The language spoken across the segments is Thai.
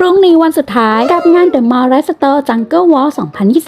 พรุ่งนี้วันสุดท้ายกับงาน The Mall r e Store Jungle Walk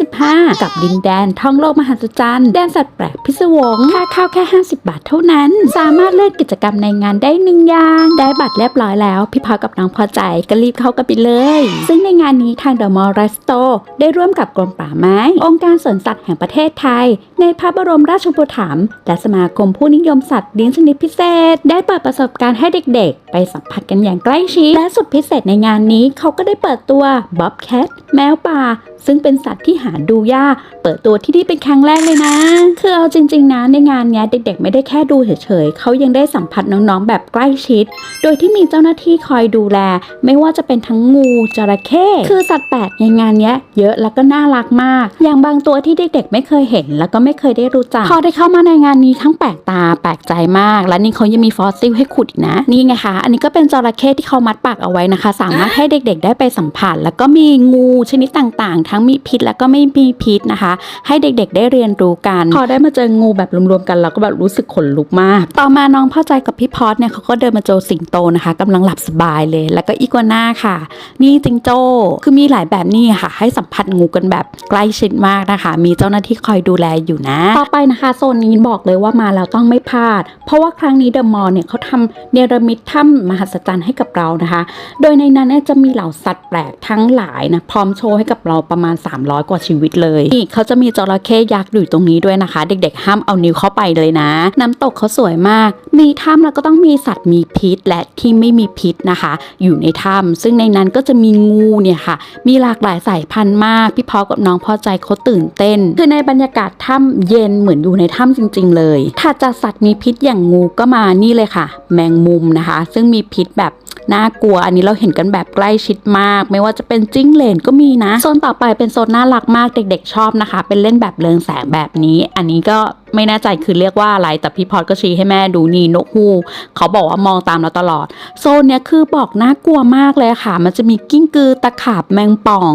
2025 กับดินแดนท่องโลกมหัศจรรย์แดนสัตว์แปลกพิศวงค่าเข้าแค่ 50 บาทเท่านั้น สามารถเลือกกิจกรรมในงานได้หนึ่งอย่าง ได้บัตรเรียบร้อยแล้ว พี่พอกับน้องพอใจก็รีบเข้ากันไปเลย ซึ่งในงานนี้ทาง The Mall r e Store ได้ร่วมกับกรมป่าไม้ องค์การสวนสัตว์แห่งประเทศไทย ในพระบรมราชูปถัมภ์และสมาคมผู้นิยมสัตว์เลี้ยงชนิดพิเศษ ได้เปิดประสบการณ์ให้เด็กๆ ไปสัมผัสกันอย่างใกล้ชิดและสุดพิเศษในงานนี้เขาก็ได้เปิดตัวบ๊อบแคทแมวป่า ซึ่งเป็นสัตว์ที่หาดูยาก เปิดตัวที่นี่เป็นครั้งแรกเลยนะ คือเอาจริง ๆ นะในงานเนี้ยเด็กๆ ไม่ได้แค่ดูเฉยๆ เขายังได้สัมผัสน้องๆ แบบใกล้ชิด โดยที่มีเจ้าหน้าที่คอยดูแล ไม่ว่าจะเป็นทั้งงูจระเข้คือสัตว์แปลกในงานเนี้ยเยอะแล้วก็น่ารักมาก อย่างบางตัวที่เด็กๆ ไม่เคยเห็น แล้วก็ไม่เคยได้รู้จัก พอได้เข้ามาในงานนี้ทั้งแปลกตาแปลกใจมาก และนี่เขายังมีฟอสซิลให้ขุดอีกนะ นี่ไงคะ อันนี้ก็เป็นจระเข้ที่เขามัดปากเอาไว้นะคะ สามารถให้เด็กๆได้ไปสัมผัส แล้วก็มีงูชนิดต่างๆ ทั้งมีพิษแล้วก็ไม่มีพิษนะคะ ให้เด็กๆ ได้เรียนรู้กัน พอได้มาเจองูแบบรวมๆกันเราก็แบบรู้สึกขนลุกมาก ต่อมาน้องพ่อใจกับพี่พอดเนี่ยเขาก็เดินมาเจอสิงโตนะคะกำลังหลับสบายเลย แล้วก็อีกัวน่าค่ะ นี่จิงโจ้คือมีหลายแบบนี่ค่ะ ให้สัมผัสงูกันแบบใกล้ชิดมากนะคะ มีเจ้าหน้าที่คอยดูแลอยู่นะ ต่อไปนะคะโซนนี้บอกเลยว่ามาแล้วต้องไม่พลาด เพราะว่าครั้งนี้เดอะมอลล์เนี่ยเขาทำเนรมิตถ้ำมหัศจรรย์ให้กับเรานะคะ โดยในนั้นเนี่ยจะมีเหล่าสัตว์แปลกทั้งหลายนะพร้อมโชว์ให้กับเราประมาณ 300 กว่าชีวิตเลยนี่เขาจะมีจระเข้ยักษ์อยู่ตรงนี้ด้วยนะคะ เด็กๆ ห้ามเอานิ้วเข้าไปเลยนะ น้ำตกเขาสวยมาก มีถ้ำแล้วก็ต้องมีสัตว์มีพิษและที่ไม่มีพิษนะคะ อยู่ในถ้ำซึ่งในนั้นก็จะมีงูเนี่ยค่ะ มีหลากหลายสายพันธุ์มาก พี่พอกับน้องพอใจเขาตื่นเต้น คือในบรรยากาศถ้ำเย็นเหมือนอยู่ในถ้ำจริง ๆ เลย ถ้าจะสัตว์มีพิษอย่างงูก็มานี่เลยค่ะ แมงมุมนะคะ ซึ่งมีพิษแบบ น่ากลัวอันนี้เราเห็นกันแบบใกล้ชิดมาก ไม่ว่าจะเป็นจิ้งเหลนก็มีนะโซนต่อไปเป็นโซนน่ารักมากเด็ก ๆ ชอบนะคะ เป็นเล่นแบบเรืองแสงแบบนี้ อันนี้ก็ ไม่แน่ใจคือเรียกว่าอะไร แต่พี่พอดก็ชี้ให้แม่ดูนี่นกฮูกเขาบอกว่ามองตามเราตลอด โซนเนี้ยคือบอกน่ากลัวมากเลยค่ะ มันจะมีกิ้งกือตะขาบแมงป่อง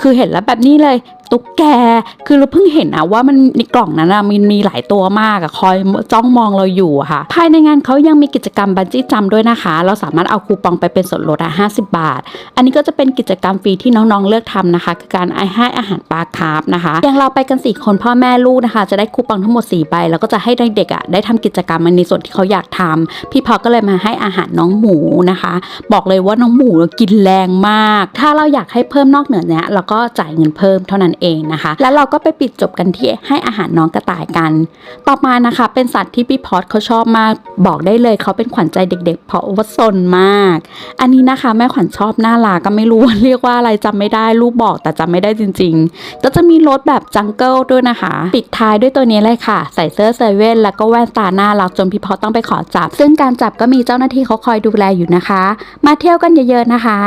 คือเห็นแล้วแบบนี้เลยตุ๊กแก คือเราเพิ่งเห็นนะว่ามันในกล่องนั้นอะมันมีหลายตัวมากอะคอยจ้องมองเราอยู่ค่ะ ภายในงานเขายังมีกิจกรรมบันจี้จัมด้วยนะคะ เราสามารถเอาคูปองไปเป็นส่วนลดอะ50บาท อันนี้ก็จะเป็นกิจกรรมฟรีที่น้องๆเลือกทำนะคะ คือการให้อาหารปลาคาร์ฟนะคะอย่างเราไปกัน4คนพ่อแม่ลูกนะคะ จะได้คูปองทั้งหมด4ใบแล้วก็จะให้เด็กๆอะได้ทำกิจกรรมในส่วนที่เขาอยากทำพี่พอก็เลยมาให้อาหารน้องหมูนะคะ บอกเลยว่าน้องหมูกินแรงมาก ถ้าเราอยากให้เพิ่มนอกเหนือเนี้ยเราก็จ่ายเงินเพิ่มเท่านั้นเองนะคะ แล้วเราก็ไปปิดจบกันที่ให้อาหารน้องกระต่ายกัน ต่อมานะคะเป็นสัตว์ที่พี่พอดเขาชอบมาก บอกได้เลยเขาเป็นขวัญใจเด็ก ๆ เพราะว่าซนมาก อันนี้นะคะแม่ขวัญชอบหน้าลาก็ไม่รู้ว่าเรียกว่าอะไรจำไม่ได้ลูกบอกแต่จำไม่ได้จริง ๆ ก็จะมีรถแบบจังเกิลด้วยนะคะ ปิดท้ายด้วยตัวนี้เลยค่ะใส่เสื้อเซเว่นแล้วก็แว่นตาหน้ารักจนพี่พอต้องไปขอจับ ซึ่งการจับก็มีเจ้าหน้าที่เขาคอยดูแลอยู่นะคะ มาเที่ยวกันเยอะๆนะคะ